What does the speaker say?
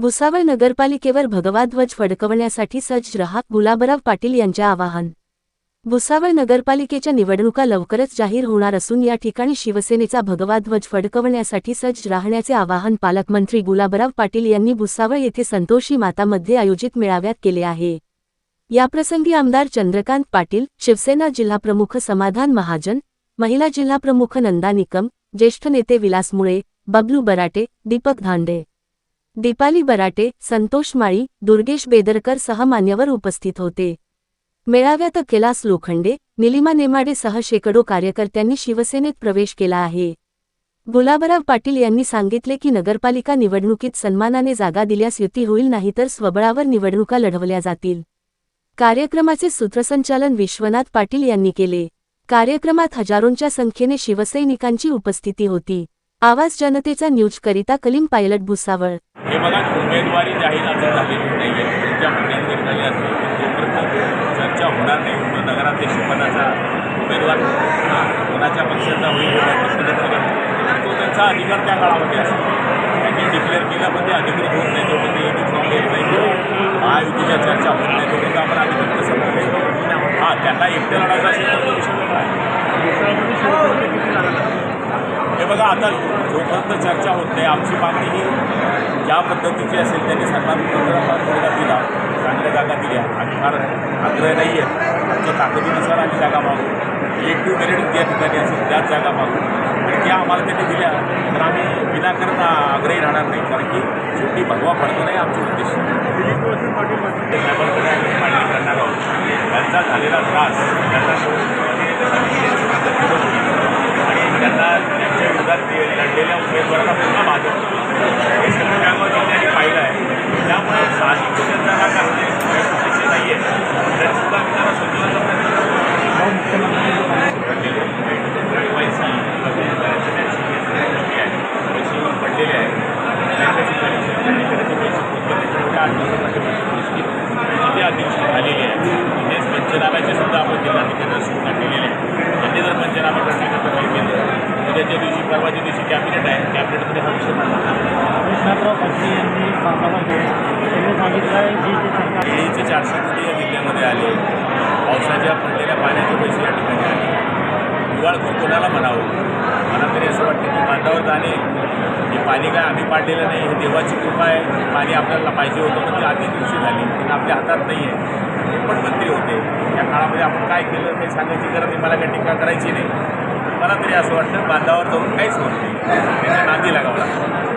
भुसावळ नगरपालिकेवर भगवाध्वज फडकवण्यासाठी सज्ज रहा गुलाबराव पाटील यांचे आवाहन. भुसावळ नगरपालिकेच्या निवडणुका लवकरच जाहीर होणार असून या ठिकाणी शिवसेनेचा भगवाध्वज फडकवण्यासाठी सज्ज राहण्याचे आवाहन पालकमंत्री गुलाबराव पाटील यांनी भुसावळ येथे संतोषी मातामध्ये आयोजित मेळाव्यात केले आहे. याप्रसंगी आमदार चंद्रकांत पाटील शिवसेना जिल्हाप्रमुख समाधान महाजन महिला जिल्हाप्रमुख नंदा निकम ज्येष्ठ नेते विलास मुळे बबलू बराटे दीपक धांडे. दीपाली बराटे संतोष माळी दुर्गेश बेदरकर सह मान्यवर उपस्थित होते. मेळाव्यात कैलास लोखंडे निलिमा नेमाडे सह शेकडो कार्यकर्त्यांनी शिवसेनेत प्रवेश केला आहे. गुलाबराव पाटील यांनी सांगितले की नगरपालिका निवडणुकीत सन्मानाने जागा दिल्यास युती होईल नाही तर स्वबळावर निवडणुका लढवल्या जातील. कार्यक्रमाचे सूत्रसंचालन विश्वनाथ पाटील यांनी केले. कार्यक्रमात हजारोंच्या संख्येने शिवसैनिकांची उपस्थिती होती. आवाज जनतेचा न्यूज करिता कलीम पायलट भुसावळ. हे बघा उमेदवारी जाहीर अजून झालेली नाही आहे तुमच्या मध्यंतरी झाली असेल तोपर्यंत चर्चा होणार नाही. उपनगराध्यक्ष पदाचा उमेदवार कोणाच्या पक्षाचा होईल तो त्यांचा अधिकार त्या काळामध्ये असेल. त्यांनी डिक्लेअर केलं पण ते अधिकृत होत नाही. तोपर्यंत युती फॉर्म येत नाही. महायुतीच्या चर्चा होत नाही. तोपर्यंत आपण अधिकृत कसं म्हणतो हां त्यांना एकटे लढायचा असेल तर तो विषय वेगळा आहे हे बघा आता जोपर्यंत चर्चा होत नाही आमची मागणी ही ज्या पद्धतीची असेल त्यांनी सर्वांना थोडा दिला चांगल्या जागा दिल्या. आणि फार आग्रह नाही आहे आमच्या ताकदीनुसार आम्ही जागा मागू. इलेक्टिव्ह मेरिट ज्या ठिकाणी असेल त्याच जागा मागू. आणि त्या आम्हाला त्यांनी दिल्या तर आम्ही विनाकारण आग्रही राहणार नाही. कारण की शेवटी भगवा पडतो नाही आमचे उद्देश. दिलीप वळसे पाटील साहेबांकडे आम्ही मागणी करणार आहोत. त्यांचा झालेला त्रास त्यांचा वरचा पूर्ण पुन्हा भाजप हे सगळं त्यामुळे त्यांनी पाहिलं आहे त्यामुळे साहजिक त्यांना हा करणे नाही आहे तरी सुद्धा मी त्यांना सुचवण्याचा प्रयत्न करतो. पडलेले आहेत. पैसा किंवा पडलेले ते आहे तिथेच पंचनाम्याचे सुद्धा आपण जिल्हाधिकाऱ्यांना सूचना केलेल्या आहे त्यांनी म्हणजे जर पंचनामा करण्याकरता काही केलं तर त्याच्या दिवशी परवा दिवशी कॅबिनेट आहे. कॅबिनेटमध्ये हा विषय विश्वासराव पाटील यांनी कामामध्ये त्यांनी सांगितलं आहे जी ते सरकार केळीचे चारशे कोटी या जिल्ह्यामध्ये आले. पावसाच्या पडलेल्या पाण्याचे पैसे या ठिकाणी आले. दिवाळखोर कोणाला म्हणावं? मला तरी असं वाटतं की बांधावर जाणे हे पाणी काय आम्ही पाडलेलं नाही हे देवाची कृपा आहे. पाणी आपल्याला पाहिजे होतं पण ती आधी दिवशी झाली. पण आपल्या हातात नाही आहे. पण मंत्री होते. या काळामध्ये आपण काय केलं हे सांगायची गरज मला काही टीका करायची नाही. मला तरी असं वाटतं बांधावर जाऊन काहीच होत नाही त्याच्या नांदी लागावं लागतं.